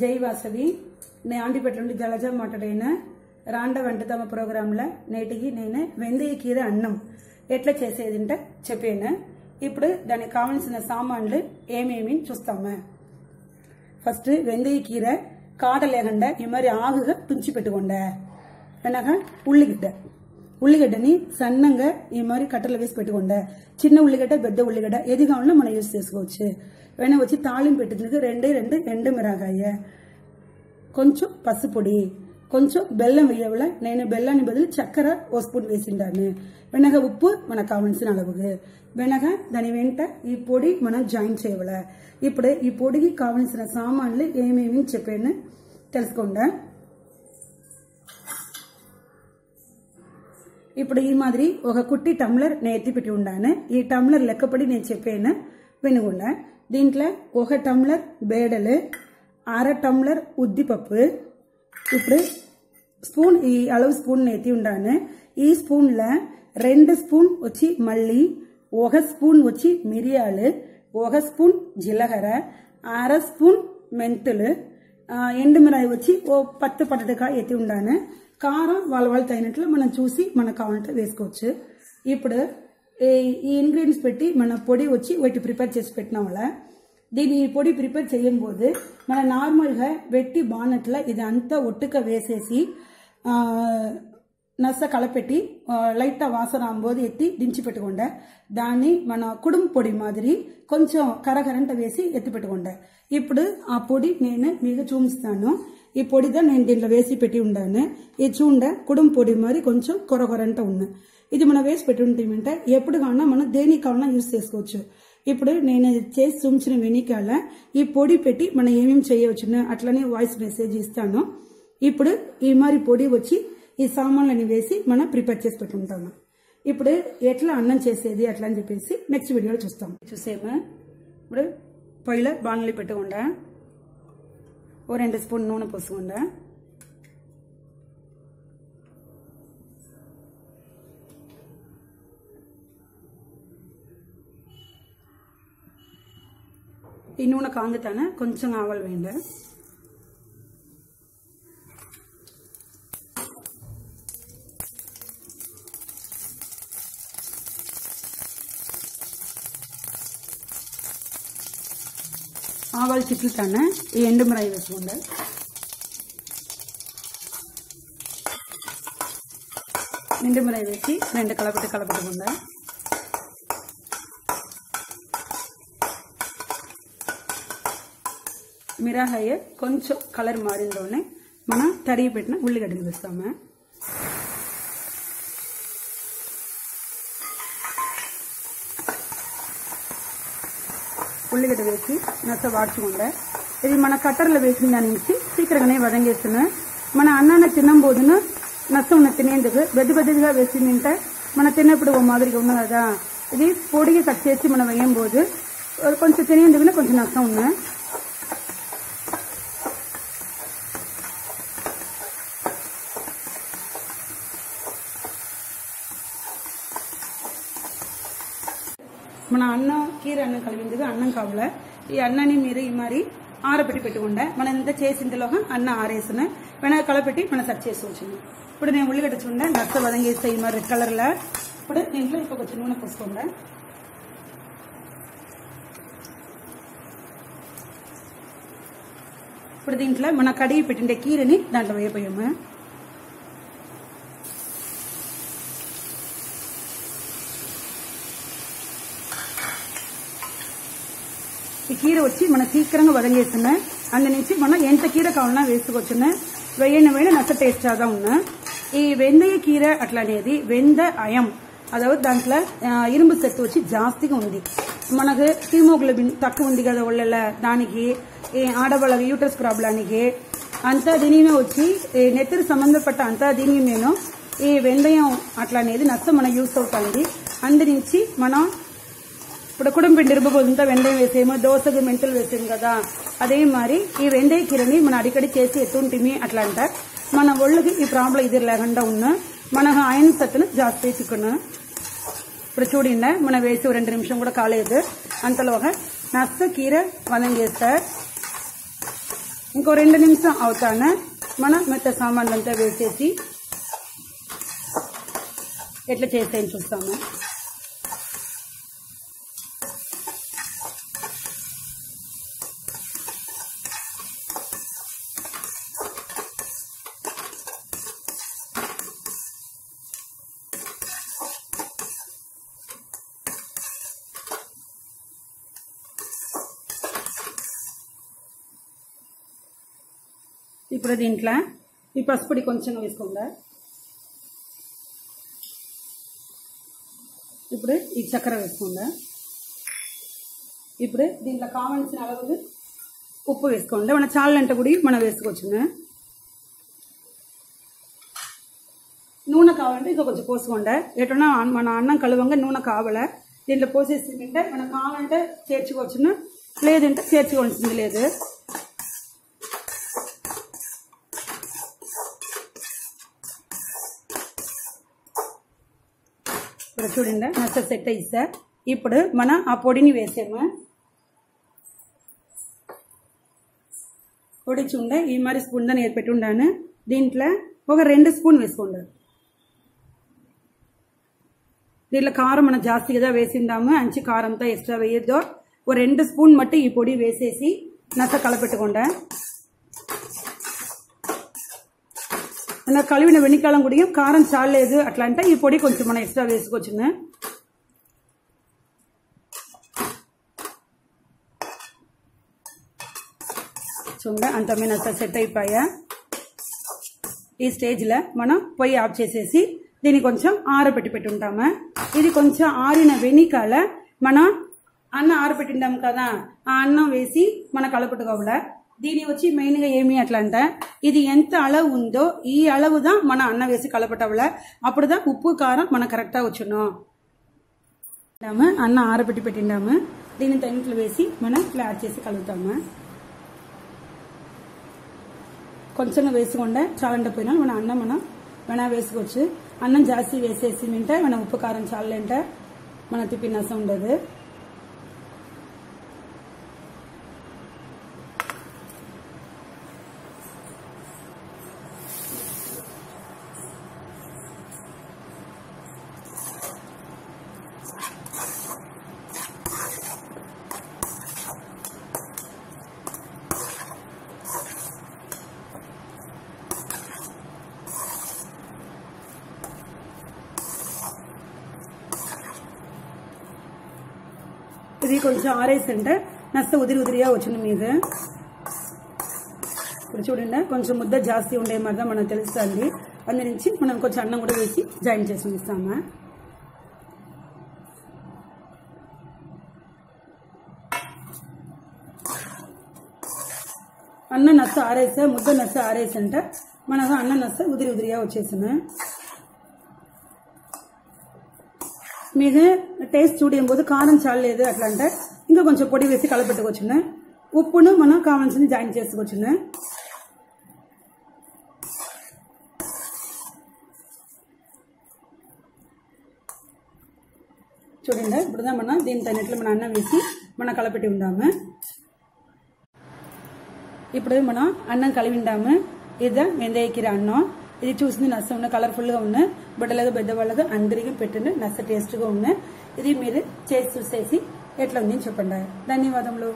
జై వాసవి నేను ఆండిపేటలోని జలజ మాట్లాడైన రాండ వంటతమ ప్రోగ్రాంలో నేటికి నేను వెందయ కీర అన్నం ఎట్లా చేసేదింటే చెప్పాను ఇప్పుడు దానికి కావలసిన సామాన్లు ఏమేమి చూస్తాము ఫస్ట్ వెందయ కీర కాడ లేకుండా ఈ మరి ఆగుగా తుంచి పెట్టుకోండి ఎన్నాక ఉల్లిగడ్డ ఉల్లిగడ్డని సన్నంగా ఈ మరి కట్టలు వేసి పెట్టుకోండి చిన్న ఉల్లిగడ్డ పెద్ద ఉల్లిగడ్డ ఏది కావాలన్నా మనం యూస్ చేసుకోవచ్చు వెన వచ్చి తాళింపు పెట్టేందుకు రెండే రెండు ఎండు మిరగాయ కొంచెం పసుపొడి కొంచెం బెల్లం వేయవల నేను బెల్లాన్ని బదులు చక్కెర ఓ స్పూన్ వేసిండాను వెనక ఉప్పు మనకు కావలసిన అలవుగు వెనక దాని వెంట ఈ పొడి మనం జాయిన్ చేయవల ఇప్పుడు ఈ పొడికి కావలసిన సామాన్లు ఏమేమి చెప్పాను తెలుసుకుండా ఇప్పుడు ఈ మాదిరి ఒక కుట్టి టమ్లర్ నేను ఎత్తిపెట్టి ఉండాను ఈ టమ్లర్ లెక్కపడి నేను చెప్పాను వినుకుండా దీంట్లో ఒక టమ్లర్ బేడలు అర టమ్లర్ ఉద్దిపప్పు ఇప్పుడు స్పూన్ ఈ అలవు స్పూన్ ఎత్తి ఉండాను ఈ స్పూన్ల రెండు స్పూన్ వచ్చి మళ్ళీ ఒక స్పూన్ వచ్చి మిరియాలు ఒక స్పూన్ జీలకర్ర అర స్పూన్ మెంతులు ఎండుమిరాయి వచ్చి ఓ పత్తు పట్టకాయ ఎత్తి ఉండాను కారం వాళ్ళ వాళ్ళు తగినట్లు మనం చూసి మన కావాలంటే వేసుకోవచ్చు ఇప్పుడు ఈ ఇంగ్రీడియంట్స్ పెట్టి మన పొడి వచ్చి వీటి ప్రిపేర్ చేసి పెట్టినాం వాళ్ళ దీని పొడి ప్రిపేర్ చేయంబోదు మన నార్మల్గా వెట్టి బానట్లో ఇదంతా ఒట్టుక వేసేసి నస్స కలపెట్టి లైట్గా వాసన అంబోది ఎత్తి దించి పెట్టుకుండా దాన్ని మన కుడుం పొడి మాదిరి కొంచెం కరకరంట వేసి ఎత్తి పెట్టుకుండా ఇప్పుడు ఆ పొడి నేను మీకు చూపిస్తాను ఈ పొడి నేను దీంట్లో వేసి పెట్టి ఉండాను ఇది చూడ కుడుం పొడి మరి కొంచెం కొరగొరంట ఉన్నా ఇది మనం వేసి పెట్టి ఉంటామంటే ఎప్పుడు కావాలన్నా మనం దేనికి కావాలన్నా యూస్ చేసుకోవచ్చు ఇప్పుడు నేను చేసి చూపించిన వెనకాల ఈ పొడి పెట్టి మనం ఏమేమి చేయవచ్చును అట్లనే వాయిస్ మెసేజ్ ఇస్తాను ఇప్పుడు ఈ మరి పొడి వచ్చి ఈ సామాన్లని వేసి మనం ప్రిపేర్ చేసి పెట్టుకుంటాము ఇప్పుడు ఎట్లా అన్నం చేసేది అట్లా అని చెప్పేసి నెక్స్ట్ వీడియోలో చూస్తాం చూసేమా ఇప్పుడు పొయ్యిలో బాణలి పెట్టుకుండా ஒரு ரெண்டு ஸ்பூன் நூனை பூசுகுண்ட இன்னொன்று காங்குத்தானே கொஞ்சம் ஆவல் வேண்டும் ஆவால் சிற்றுத்தானே எண்டுமிராய் வச்சுக்கொண்டு எண்டுமிராய் வச்சு ரெண்டு கலப்பட்டு கலப்பட்டு கொண்டு மிராகாய கொஞ்சம் கலர் மாறினோடனே மன தடையை போயிட்டுனா உள்ளி கட்டுங்க பேசாமல் உள்ளுகட்டை வச்சு நச்சை வாட்சி கொண்டேன் இது மன கட்டரில் வச்சுருந்தா நினச்சி சீக்கிரங்கனே வதங்கிடுச்சுன்னு மன தின்னும் போதுன்னு நச்சை ஒன்று திணைந்தது வெது வெதுவாக வச்சு நின்ட்டேன் மன தின்னப்படுவோம் மாதிரி ஒன்று அதான் இது பொடியை கட்டி வச்சு மன வையும் போது கொஞ்சம் திணைந்ததுன்னு கொஞ்சம் நசம் ஒன்று கீரை அண்ணன் கழுவிந்தது அண்ணன் காவல அண்ணனி மீது இம்மாரி ஆரப்பட்டி பெட்டு கொண்ட மன இந்த சேசிந்த லோகம் அண்ணன் ஆரேசன வேணா களைப்பட்டி மன சர்ச்சை வச்சுங்க இப்படி நீ உள்ளி கட்டச்சு கொண்டேன் ரத்த வதங்கி செய்ய மாதிரி ரெட் கலர்ல இப்படி நீங்களும் இப்போ கொஞ்சம் மூணு பூசிக்கோங்க இப்படி தீங்களா மன கடையை பெட்டின்ற கீரை நீ நல்ல வய போயுமே కీర వచ్చి మన సీక్రంగా వదంగేసిన అందునుంచి మనం ఎంత కీర కావాలన్నా వేసుకొచ్చిన వెయ్యన వేయన నచ్చ టేస్ట్గా ఉన్న ఈ వెందయ కీర అట్లనేది వెంద అయం అదవత్ దాంట్లో ఇరుంబు సత్తు వచ్చి జాస్తిగా ఉంది మనకు హీమోగ్లోబిన్ తక్కువ ఉంది కదా ఒళ్ళ దానికి ఈ ఆడవాళ్ళకి యూటర్స్ ప్రాబ్లానికి అంతా దీనిమే వచ్చి నెత్తికి సంబంధపట్ట అంతా దీని నేను ఈ వెందయం అట్లనేది నచ్చ మనకు యూస్ అవుతుంది అందు నుంచి మనం ఇప్పుడు కుటుంబ పొందుతా వెండయం వేసేము దోశకు మెంతులు వేసాము కదా అదే మరి ఈ వెండయ కిరణి మనం అడికడి చేసి ఎత్తుంటిమి అట్లా అంటారు మన ఒళ్ళుకి ఈ ప్రాబ్లం ఇది లేకుండా ఉన్న మన ఆయన సత్తును జాస్తి ఎత్తుకున్నా ఇప్పుడు చూడండి మనం వేసి రెండు నిమిషం కూడా కాలేదు అంతలోగా నస్సు కీర వదం చేస్తారు ఇంకో రెండు నిమిషం అవుతాను మనం మెత్త సామాన్లంతా వేసేసి ఎట్లా చేస్తాయని చూస్తాము ఇప్పుడు దీంట్లో ఈ పసుపుడి కొంచెం వేసుకుండా ఇప్పుడు ఈ చక్కెర వేసుకుండా ఇప్పుడు దీంట్లో కావలసిన అలవులు ఉప్పు వేసుకోండి మన చాలంటే కూడా మనం వేసుకోవచ్చున్నా నూనె కావాలంటే ఇంకా కొంచెం పోసుకోండి ఎటున్నా మన అన్నం కలువంగా నూనె కావాల దీంట్లో పోసేసిందంటే మనం కావాలంటే చేర్చుకోవచ్చును లేదంటే చేర్చుకోవాల్సింది లేదు ఇక్కడ చూడండి నచ్చ సెట్ అయ్యి సార్ ఇప్పుడు మనం ఆ పొడిని వేసాము పొడి చూడ ఈ మరి స్పూన్ దా నేను పెట్టుండాను దీంట్లో ఒక రెండు స్పూన్ వేసుకోండి దీంట్లో కారం మనం జాస్తిగా వేసిందాము అంచి కారంతో ఎక్స్ట్రా వేయొద్దు ఒక రెండు స్పూన్ మట్టి ఈ పొడి వేసేసి నచ్చ కలపెట్టుకుండా ఇలా కలివిన వెన్నికాలం కూడా కారం చాలేదు అట్లా అంటే ఈ పొడి కొంచెం మనం ఎక్స్ట్రా వేసుకోవచ్చును చూడండి అంత మీనంతా సెట్ అయిపోయా ఈ స్టేజ్లో మనం పొయ్యి ఆఫ్ చేసేసి దీన్ని కొంచెం ఆరబెట్టి పెట్టుంటాము ఇది కొంచెం ఆరిన వెనికాల మనం అన్నం ఆరబెట్టిండాము కదా ఆ అన్నం వేసి మన కలపట్టుకోవాలి దీని వచ్చి మెయిన్గా ఏమి అట్లా అంటే ఇది ఎంత అలవు ఉందో ఈ అలవుదా మన అన్న వేసి కలపటంల అప్పుడుదా ఉప్పు కారం మనం కరెక్టా వచ్చున్నాం అన్న ఆరబెట్టి పెట్టిండాము దీని తగినట్లు వేసి మనం ఇట్లా యాడ్ చేసి కలుగుతాము కొంచెం వేసుకుండా చాలంటపోయినా మన అన్నం మనం వెనా వేసుకోవచ్చు అన్నం జాస్తి వేసేసి తింటే మన ఉప్పు కారం చాలంటే మన నసం ఉండదు ఇది కొంచెం ఆరేసింటే నస్త ఉదిరి ఉదిరిగా వచ్చింది మీద ఇప్పుడు చూడండి కొంచెం ముద్ద జాస్తి ఉండే మాదిరిగా మనకు తెలుస్తుంది అందు నుంచి మనం కొంచెం అన్నం కూడా వేసి జాయిన్ చేసి ఇస్తామా అన్నం నస్త ఆరేసా ముద్ద నస్త ఆరేసంట మనకు అన్నం నస్త ఉదిరి ఉదిరిగా వచ్చేసిన మీకు టేస్ట్ చూడేంబోదు కారం చాలలేదు అట్లా అంటే ఇంకా కొంచెం పొడి వేసి కలపెట్టుకొచ్చిన ఉప్పును మనం కావాల్సింది జాయిన్ చేసుకొచ్చిన చూడండి ఇప్పుడుదా మనం దీని తగినట్లు మన అన్నం వేసి మనం కలపెట్టి ఉండాము ఇప్పుడు మనం అన్నం కలివి ఉండాము இதுதான் வெந்தயக்கீரை அன்னம் ఇది చూసింది నచ్చ ఉన్న కలర్ఫుల్ గా ఉన్న బిడ్డలకు పెద్దవాళ్ళకు అందరికీ పెట్టండి నచ్చ టేస్ట్ గా ఉన్న ఇది మీరు చేసి చూసేసి ఎట్లా ఉంది చెప్పండి ధన్యవాదములు